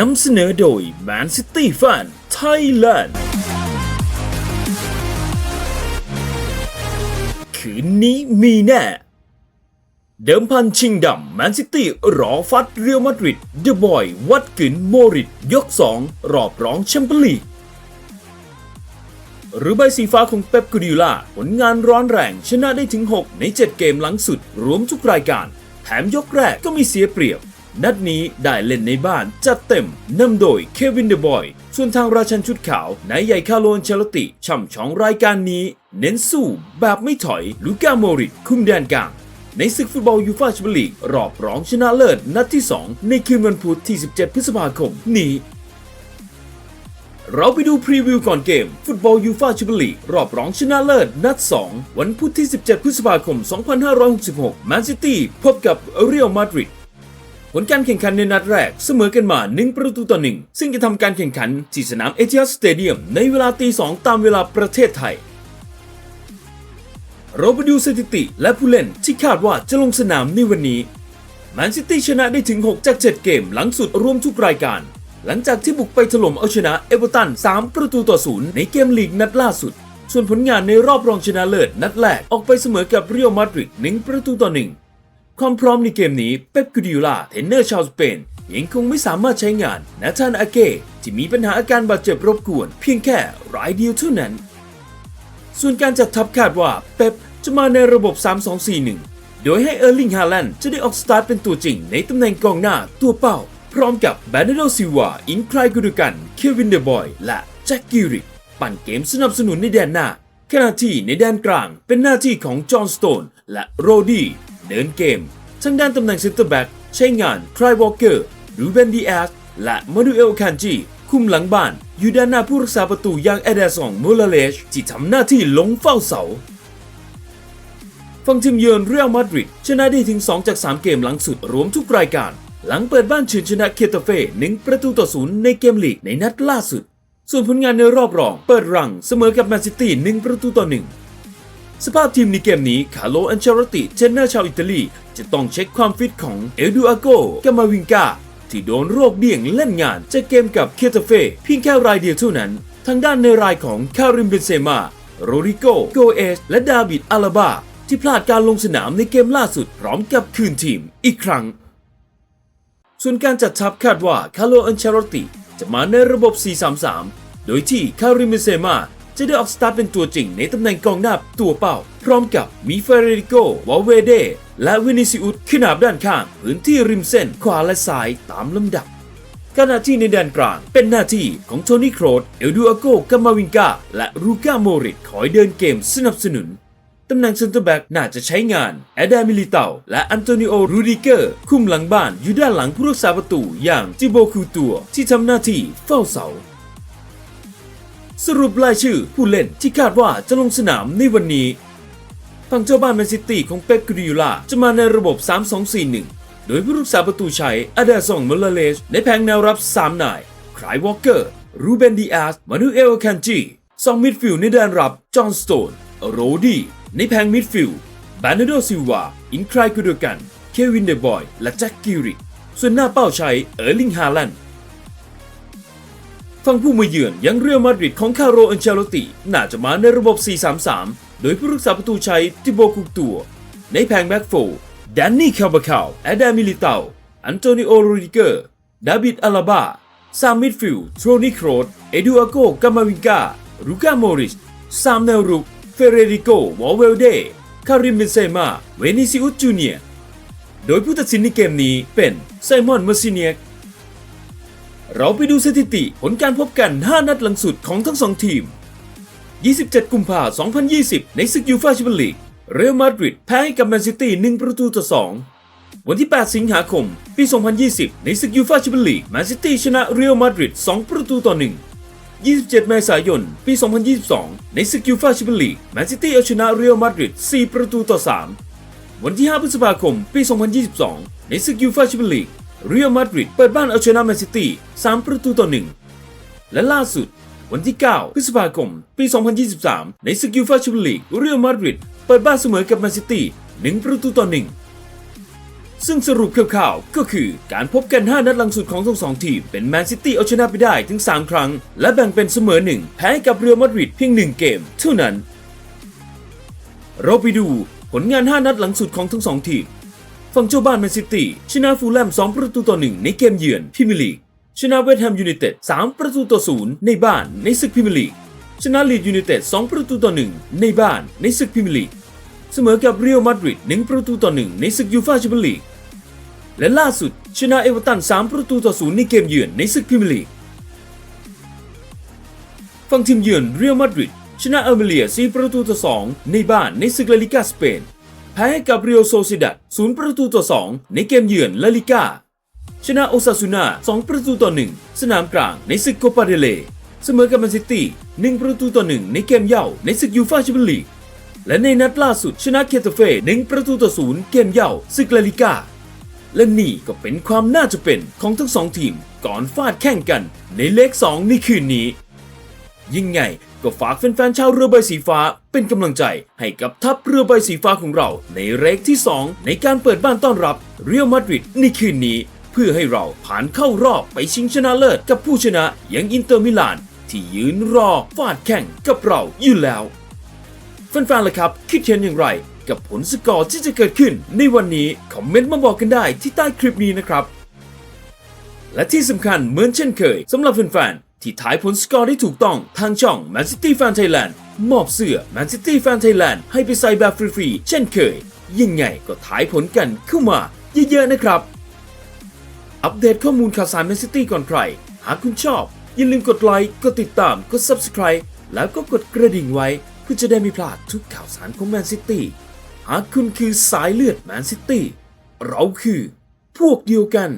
นำเสนอโดย Man City Fan Thailand คืนนี้มีแน่ เดิมพันชิงดำแมนซิตี้รอฟัดเรอัลมาดริดเดอะบอย วัดกึนโมริดยก 2 รอบรองแชมเปี้ยนลีก หรือใบสีฟ้าของเป๊ปกูดิโอลาผลงานร้อนแรงชนะได้ถึง 6 ใน 7 เกมหลังสุด รวมทุกรายการ แถมยกแรกก็มีเสียเปรียบ นัดนี้ได้เล่นในบ้านจัดเต็มนำโดยเควินเดอะบอย ส่วนทางราชันชุดขาว นายใหญ่คาร์โลนเชลติ ช่ำชองรายการนี้ เน้นสู้แบบไม่ถอยลูก้าโมริคุมแดนกลางในศึกฟุตบอลยูฟ่าแชมเปี้ยนลีก รอบรองชนะเลิศนัดที่ 2 ในคืนวันพุธที่ 17 พฤษภาคมนี้ เราไปดูพรีวิวก่อนเกม ฟุตบอลยูฟ่าแชมเปี้ยนลีก รอบรองชนะเลิศนัด 2 วันพุธที่ 17 พฤษภาคม 2566 แมนซิตี้พบกับเรอัลมาดริด ผลการแข่งขันในนัดแรกเสมอกันมา 1 ประตูต่อ 1 ซึ่งจะทำการแข่งขันที่สนามเอทิฮัดสเตเดียมในเวลาตี2ตามเวลาประเทศไทย เราไปดูสถิติและผู้เล่นที่คาดว่าจะลงสนามในวันนี้แมนซิตี้ชนะได้ถึง 6 จาก 7 เกมหลังสุดรวมทุกรายการ หลังจากที่บุกไปถล่มเอาชนะเอเวอร์ตัน 3 ประตูต่อศูนย์ในเกมลีกนัดล่าสุด ส่วนผลงานในรอบรองชนะเลิศนัดแรกออกไปเสมอกับเรอัลมาดริด1ประตูต่อ1 ความพร้อมในเกมนี้เป๊ปกูดิโอลาเทรนเนอร์ชาวสเปนยังคงไม่สามารถใช้งานนาธานอาเก้ที่มีปัญหาอาการบาดเจ็บรบกวน เพียงแค่รายเดียวเท่านั้น ส่วนการจัดทัพคาดว่าเป๊ปจะมาในระบบ 3-2-4-1 โดยให้เออร์ลิงฮาแลนด์จะได้ออกสตาร์ทเป็นตัวจริงในตำแหน่งกองหน้าตัวเป้า พร้อมกับแบนเดโดซิวาอินคลายกูดูกัน เควินเดอร์บอย และแจ็คกิริก ปั่นเกมสนับสนุนในแดนหน้าขณะที่ในแดนกลางเป็นหน้าที่ของจอห์นสโตนและโรดี้ เดินเกม ทางด้านตำแหน่งเซนเตอร์แบ็กใช้งานทรยวอลเกอร์รูเบนดีแอสและมาดูเอลคันจีคุมหลังบ้าน อยู่ด้านหน้าผู้รักษาประตูอย่างเอเดซองมูลเลชที่ทำหน้าที่ลงเฝ้าเสาฝั่งทีมเยือนเรอัลมาดริดชนะได้ถึง 2 จาก 3 เกมหลังสุดรวมทุกรายการ หลังเปิดบ้านเฉือนชนะเคตาเฟ่1ประตูต่อศูนย์ในเกมลีกในนัดล่าสุด ส่วนผลงานในรอบรอง เปิดรังเสมอกับแมนซิตี้1ประตูต่อ1 สภาพทีมในเกมนี้คาร์โลอันเชลติเทรนเนอร์ชาวอิตาลี จะต้องเช็คความฟิตของเอดูอาโกกามาวิงกาที่โดนโรคเบี่ยงเล่นงานจากเกมกับเคตาเฟ่เพียงแค่รายเดียวเท่านั้น ทางด้านในรายของคาริมเบนเซมาโรริโกโกเอส และดาวิดอาลาบา ที่พลาดการลงสนามในเกมล่าสุดพร้อมกับคืนทีมอีกครั้ง ส่วนการจัดทัพคาดว่าคาร์โลอันเชลติจะมาในระบบ 4-3-3 โดยที่คาริมเบนเซมา จะได้ออกสตาร์ทเป็นตัวจริงในตำแหน่งกองหน้าตัวเป้า พร้อมกับมีเฟเรริโกวาเวเดและวินิซิอุสขนาบด้านข้าง พื้นที่ริมเส้นขวาและซ้ายตามลำดับขณะที่ในแดนกลางเป็นหน้าที่ของโทนี่โครดเอลดูอาโกกามาวิงกาและรูก้าโมริตคอยเดินเกมสนับสนุน ตำแหน่งเซนเตอร์แบ็กน่าจะใช้งานแอดามิลิเตาและอันโตนิโอรูดิเกอร์ คุมหลังบ้านอยู่ด้านหลังผู้รักษาประตูอย่างจิโบคูตัวที่ทำหน้าที่เฝ้าเสา สรุปรายชื่อผู้เล่นที่คาดว่าจะลงสนามในวันนี้ฝั่งเจ้าบ้านแมนซิตี้ของเป๊ปกูดิโอลาจะมาในระบบ 3-2-4-1 โดยผู้รักษาประตูชัยอเดซองมลเลสในแผงแนวรับ 3 นายครายวอลเกอร์ รูเบนดีอาส มานูเอลแคนจีสองมิดฟิลด์ในแดนรับ จอห์นสโตน โรดี้ ในแผงมิดฟิลด์บานาโดซิลวา อินครายกูดกัน เควินเดบอย และแจ็คกิริส่วนหน้าเป้าใชัยเออร์ลิงฮาแลนด์ ฝั่งผู้มาเยือนยังเรอัลมาดริดของคาร์โรอันเชลติ น่าจะมาในระบบ 4-3-3 โดยผู้รักษาประตูชัยติโบคุกตัว ในแผงแบ็กโฟร์แดนนี่คาบาคาวแอดามิลิเตาอันโตนิโอโรดิเกอร์ดาวิดอาลาบาซามมิดฟิลด์โทรนิโครดเอดูอาโกกามาวิงกาลูก้าโมริสซามเนลรุกเฟเรริโกวอลเวลเดคาริมเบนเซมาเวนิซิอุสจูเนียร์โดยผู้ตัดสินในเกมนี้เป็นไซมอนมาซิเนียก เราไปดูสถิติผลการพบกัน 5 นัดหลังสุดของทั้งสองทีม 27 กุมภาพันธ์ 2020 ในศึกยูฟ่าแชมเปี้ยนลีก เรอัลมาดริดแพ้ให้กับแมนซิตี้ 1 ประตูต่อ 2 วันที่ 8 สิงหาคม ปี 2020 ในศึกยูฟ่าแชมเปี้ยนลีก แมนซิตี้ชนะเรอัลมาดริด 2 ประตูต่อ 1 27 เมษายน ปี 2022 ในศึกยูฟ่าแชมเปี้ยนลีก แมนซิตี้เอาชนะเรอัลมาดริด 4 ประตูต่อ 3 วันที่ 5 พฤษภาคม ปี 2022 ในศึกยูฟ่าแชมเปี้ยนลีก เรอัลมาดริดเปิดบ้านเอาชนะแมนซิตี้ 3 ประตูต่อ 1 และล่าสุด วันที่ 9 พฤษภาคม ปี 2023 ในศึกยูฟ่าแชมเปี้ยนลีกเรอัลมาดริดเปิดบ้านเสมอกับแมนซิตี้ 1 ประตูต่อ 1 ซึ่งสรุปคร่าวๆก็คือการพบกัน 5 นัดหลังสุดของทั้งสองทีม เป็นแมนซิตี้เอาชนะไปได้ถึง 3 ครั้ง และแบ่งเป็นเสมอ 1 แพ้กับเรอัลมาดริดเพียง 1 เกม เท่านั้น เราไปดูผลงาน 5 นัดหลังสุดของทั้งสองทีม ฝั่งเจ้าบ้านแมนซิตี้ชนะฟูลแลม 2 ประตูต่อ 1 ในเกมเยือนพรีเมียร์ลีก ชนะเวสต์แฮมยูไนเต็ด 3 ประตูต่อ 0 ในบ้านในศึกพรีเมียร์ลีก ชนะลีดยูไนเต็ด 2 ประตูต่อ 1 ในบ้านในศึกพรีเมียร์ลีก เสมอกับเรอัลมาดริด 1 ประตูต่อ 1 ในศึกยูฟ่าแชมเปี้ยนลีก และล่าสุดชนะเอเวอร์ตัน 3 ประตูต่อ 0 ในเกมเยือนในศึกพรีเมียร์ลีก ฝั่งทีมเยือนเรอัลมาดริดชนะเอเมเลีย 4 ประตูต่อ 2 ในบ้านในศึกลาลิกาสเปน แพ้กับเรียวโซซิดัด0ประตูต่อ 2 ในเกมเยือนลาลิก้า ชนะโอซาซูนา2ประตูต่อ 1 สนามกลางในศึกโคปาเดเล เสมอกับแมนซิตี้1ประตูต่อ 1 ในเกมเย่าในศึกยูฟ่าแชมเปี้ยนลีก และในนัดล่าสุดชนะเคตาเฟ่1ประตูต่อ 0 เกมเย่าศึกลาลิก้า และนี่ก็เป็นความน่าจะเป็นของทั้งสองทีมก่อนฟาดแข่งกันในเลข2ในคืนนี้ ยิ่งไงก็ฝากแฟนๆชาวเรือใบสีฟ้า เป็นกำลังใจให้กับทัพเรือใบสีฟ้าของเรา ในเรกที่ 2 ในการเปิดบ้านต้อนรับเรียลมาดริดในคืนนี้ เพื่อให้เราผ่านเข้ารอบไปชิงชนะเลิศกับผู้ชนะอย่างอินเตอร์มิลาน ที่ยืนรอฟาดแข่งกับเราอยู่แล้วแฟนๆล่ะครับ คิดเห็นอย่างไรกับผลสกอร์ที่จะเกิดขึ้น ในวันนี้คอมเมนต์มาบอกกันได้ที่ใต้คลิปนี้นะครับ และที่สำคัญเหมือนเช่นเคยสำหรับแฟนๆ ที่ถ่ายผลสกอร์ได้ถูกต้องทางช่อง Man City Fan Thailand มอบเสื้อ Man City Fan Thailand ให้ไปใส่แบบฟรีๆเช่นเคย ยังไงก็ถ่ายผลกันเข้ามาเยอะๆนะครับ อัปเดตข้อมูลข่าวสารแมนซิตี้ก่อนใคร หากคุณชอบ อย่าลืมกดไลค์กดติดตามกด Subscribe แล้วก็กดกระดิ่งไว้เพื่อจะได้ไม่พลาดทุกข่าวสารของแมนซิตี้หากคุณคือสายเลือดแมนซิตี้เราคือพวกเดียวกัน